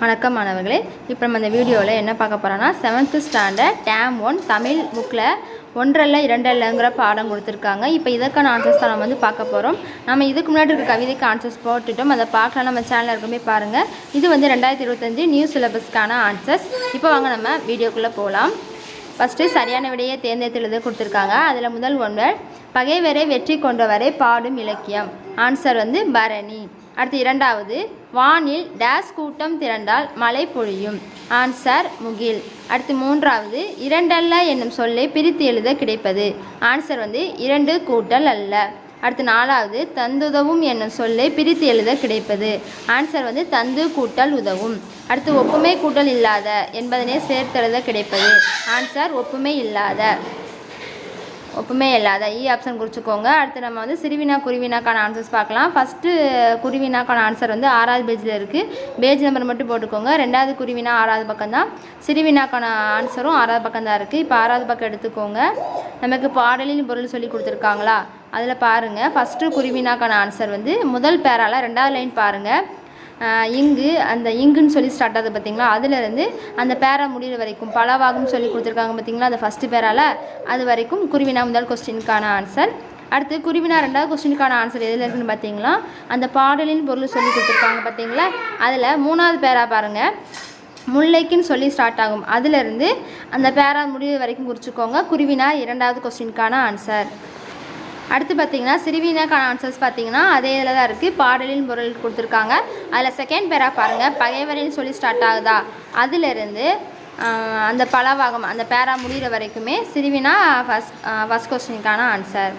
வணக்கம் மாணவர்களே. இப்போ நம்ம இந்த வீடியோவில் என்ன பார்க்க போகிறோன்னா seventh standard term one Tamil புக்கில் ஒன்றல்ல இரண்டல்லங்கிற பாடம் கொடுத்துருக்காங்க. இப்போ இதற்கான ஆன்சர்ஸ் தான் நம்ம வந்து பார்க்க போகிறோம் நம்ம இதுக்கு முன்னாடி இருக்க கவிதைக்கு ஆன்சர்ஸ் போட்டுட்டோம். அதை பார்க்கலாம். நம்ம சேனலில் இருக்குமே பாருங்கள் இது வந்து ரெண்டாயிரத்தி இருபத்தஞ்சு நியூ சிலபஸ்க்கான ஆன்சர்ஸ் இப்போ வாங்க நம்ம வீடியோக்குள்ளே போகலாம் ஃபஸ்ட்டு சரியான விடையை தேர்ந்தெடுத்து கொடுத்துருக்காங்க. அதில் முதல் ஒன்று பகைவரை வெற்றி கொண்டவரை பாடும் இலக்கியம். ஆன்சர் வந்து பரணி. அடுத்து இரண்டாவது வானில் டேஸ் கூட்டம் திரண்டால் மழை பொழியும். ஆன்சர் முகில். அடுத்து மூன்றாவது இரண்டல்ல என்னும் சொல்லை பிரித்து எழுத கிடைப்பது. ஆன்சர் வந்து இரண்டு கூட்டல் அல்ல. அடுத்து நாலாவது தந்துதவும் என்னும் சொல்லை பிரித்து எழுத கிடைப்பது. ஆன்சர் வந்து தந்து கூட்டல் உதவும். அடுத்து ஒப்புமை கூட்டல் இல்லாத என்பதனை சேர்த்தெழுத கிடைப்பது. ஆன்சர் ஒப்புமை இல்லாத. ஒப்புமே இல்லாத. E இ ஆப்ஷன் குறிச்சிக்கோங்க. அடுத்து நம்ம வந்து சிறுவினா குருவினாக்கான ஆன்சர்ஸ் பார்க்கலாம். ஃபஸ்ட்டு குருவினாக்கான ஆன்சர் வந்து ஆறாவது பேஜில் இருக்குது பேஜ் நம்பர் மட்டும் போட்டுக்கோங்க. ரெண்டாவது குருவினா ஆறாவது பக்கம் தான் சிறுவினாக்கான ஆன்சரும் ஆறாவது பக்கம் தான் இருக்குது இப்போ ஆறாவது பக்கம் எடுத்துக்கோங்க. நமக்கு பாடலின் பொருள் சொல்லி கொடுத்துருக்காங்களா? அதில் பாருங்கள் ஃபஸ்ட்டு குருவினாக்கான ஆன்சர் வந்து முதல் பேரால் ரெண்டாவது லைன் பாருங்கள் இங்கு அந்த இங்குன்னு சொல்லி ஸ்டார்ட் ஆகுது பார்த்தீங்களா அதுலேருந்து அந்த பேரா முடிகிற வரைக்கும் பலவாகும் சொல்லி கொடுத்துருக்காங்க பார்த்தீங்களா அந்த ஃபஸ்ட்டு பேரால் அது வரைக்கும் குருவினா முதல் கொஸ்டினுக்கான ஆன்சர் அடுத்து குருவினா ரெண்டாவது கொஸ்டினுக்கான ஆன்சர் எதில் இருக்குன்னு பார்த்தீங்களா அந்த பாடலின் பொருள் சொல்லி கொடுத்துருக்காங்க பார்த்தீங்களா அதில் மூணாவது பேரா பாருங்கள் முல்லைக்குன்னு சொல்லி ஸ்டார்ட் ஆகும். அதிலிருந்து அந்த பேரா முடிவு வரைக்கும் குறிச்சிக்கோங்க. குருவினா இரண்டாவது கொஸ்டினுக்கான ஆன்சர் அடுத்து பார்த்தீங்கன்னா சிறுவினாக்கான ஆன்சர்ஸ் பார்த்தீங்கன்னா அதே இதில் தான் இருக்குது பாடலின் பொருள் கொடுத்துருக்காங்க. அதில் செகண்ட் பேராக பாருங்கள் பகைவரின்னு சொல்லி ஸ்டார்ட் ஆகுதா? அதிலிருந்து அந்த பலவாகம் அந்த பேரா முடிகிற வரைக்குமே சிறுவினா ஃபஸ்ட் ஃபஸ்ட் கொஸ்டினுக்கான ஆன்சர்